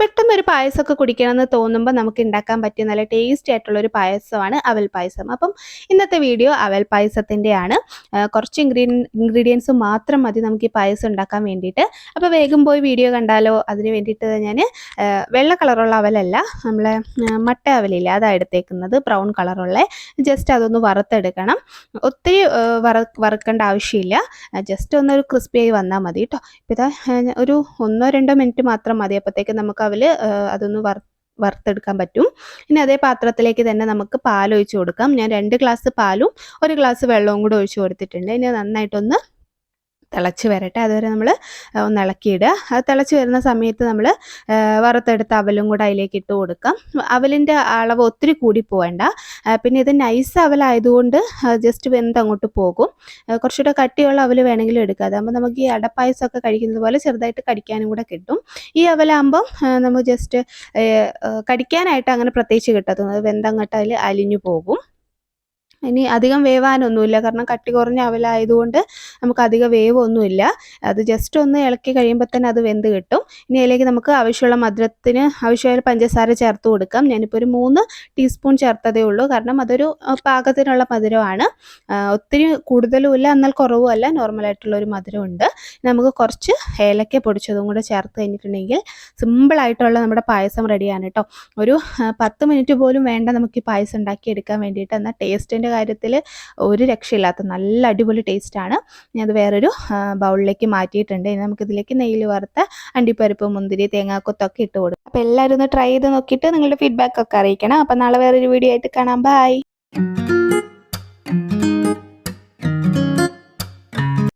പെട്ടെന്ന് ഒരു പായസമൊക്കെ കുടിക്കണമെന്ന് തോന്നുമ്പോൾ നമുക്ക് ഉണ്ടാക്കാൻ പറ്റിയ നല്ല ടേസ്റ്റി ആയിട്ടുള്ള ഒരു പായസമാണ് അവൽ പായസം. അപ്പം ഇന്നത്തെ വീഡിയോ അവൽ പായസത്തിന്റെയാണ് കുറച്ച് ഇൻഗ്രീഡിയൻ ഇൻഗ്രീഡിയൻസ് മാത്രം മതി നമുക്ക് ഈ പായസം ഉണ്ടാക്കാൻ വേണ്ടിയിട്ട്. അപ്പോൾ വേഗം പോയി വീഡിയോ കണ്ടാലോ? അതിന് വേണ്ടിയിട്ട് ഞാൻ വെള്ള കളറുള്ള അവലല്ല നമ്മളെ മട്ട അവലില്ല അതാണ് എടുത്തേക്കുന്നത്. ബ്രൗൺ കളറുള്ള. ജസ്റ്റ് അതൊന്ന് വറുത്തെടുക്കണം. ഒത്തിരി വറ വറുക്കേണ്ട ആവശ്യമില്ല. ജസ്റ്റ് ഒന്നൊരു ക്രിസ്പിയായി വന്നാൽ മതി കേട്ടോ ഇപ്പോൾ ഇതാ ഒരു ഒന്നോ രണ്ടോ മിനിറ്റ് മാത്രം മതി. അപ്പോഴത്തേക്ക് നമുക്ക് അവൽ അതൊന്ന് വർ വറുത്തെടുക്കാൻ പറ്റും. ഇനി അതേ പാത്രത്തിലേക്ക് തന്നെ നമുക്ക് പാൽ ഒഴിച്ച് കൊടുക്കാം. ഞാൻ രണ്ട് ഗ്ലാസ് പാലും ഒരു ഗ്ലാസ് വെള്ളവും കൂടെ ഒഴിച്ച് കൊടുത്തിട്ടുണ്ട്. ഇനി നന്നായിട്ടൊന്ന് തിളച്ച് വരട്ടെ. അതുവരെ നമ്മൾ ഒന്ന് ഇളക്കിയിടുക. അത് തിളച്ച് വരുന്ന സമയത്ത് നമ്മൾ വറുത്തെടുത്ത അവലും കൂടെ അതിലേക്ക് ഇട്ട് കൊടുക്കാം. അവലിന്റെ അളവ് ഒത്തിരി കൂടി പോവേണ്ട. പിന്നെ ഇത് നൈസ് അവലായതുകൊണ്ട് ജസ്റ്റ് വെന്ത് അങ്ങോട്ട് പോകും. കുറച്ചുകൂടെ കട്ടിയുള്ള അവൽ വേണമെങ്കിലും എടുക്കുക അതാകുമ്പോൾ നമുക്ക് ഈ അടപ്പായസമൊക്കെ കഴിക്കുന്നത് പോലെ ചെറുതായിട്ട് കടിക്കാനും കൂടെ കിട്ടും. ഈ അവലാകുമ്പം നമ്മൾ ജസ്റ്റ് കടിക്കാനായിട്ട് അങ്ങനെ പ്രത്യേകിച്ച് കിട്ടാത്തത് വെന്തങ്ങട്ട് അതിൽ അലിഞ്ഞു പോകും. ഇനി അധികം വേവാനൊന്നുമില്ല. കാരണം കട്ടി കുറഞ്ഞ അവലായതുകൊണ്ട് നമുക്ക് അധികം വേവൊന്നുമില്ല. അത് ജസ്റ്റ് ഒന്ന് ഇളക്കി കഴിയുമ്പോൾ തന്നെ അത് വെന്ത് കിട്ടും. ഇനി അതിലേക്ക് നമുക്ക് ആവശ്യമുള്ള മധുരത്തിന് ആവശ്യമായ പഞ്ചസാര ചേർത്ത് കൊടുക്കാം. ഞാനിപ്പോൾ ഒരു മൂന്ന് ടീസ്പൂൺ ചേർത്തതേ ഉള്ളൂ. കാരണം അതൊരു പാകത്തിനുള്ള മധുരമാണ്. ഒത്തിരി കൂടുതലുമില്ല എന്നാൽ കുറവുമല്ല. നോർമലായിട്ടുള്ള ഒരു മധുരമുണ്ട്. നമുക്ക് കുറച്ച് ഏലക്ക പൊടിച്ചതും കൂടെ ചേർത്ത് കഴിഞ്ഞിട്ടുണ്ടെങ്കിൽ സിമ്പിളായിട്ടുള്ള നമ്മുടെ പായസം റെഡിയാണ് കേട്ടോ ഒരു പത്ത് മിനിറ്റ് പോലും വേണ്ട നമുക്ക് ഈ പായസം ഉണ്ടാക്കി എടുക്കാൻ വേണ്ടിയിട്ട്. എന്നാൽ ടേസ്റ്റിന്റെ കാര്യത്തിൽ ഒരു രക്ഷയില്ലാത്ത നല്ല അടിപൊളി ടേസ്റ്റാണ് ഞാൻ അത് വേറൊരു ബൗളിലേക്ക് മാറ്റിയിട്ടുണ്ട്. ഇനി നമുക്കിതിലേക്ക് നെയ്യിൽ വറുത്ത അണ്ടിപ്പരിപ്പ് മുന്തിരി തേങ്ങാക്കൊത്തൊക്കെ ഇട്ട് കൊടുക്കും. അപ്പോൾ എല്ലാവരും ഒന്ന് ട്രൈ ചെയ്ത് നോക്കിയിട്ട് നിങ്ങളുടെ ഫീഡ്ബാക്ക് ഒക്കെ അറിയിക്കണം. അപ്പോൾ നാളെ വേറൊരു വീഡിയോ ആയിട്ട് കാണാം. ബൈ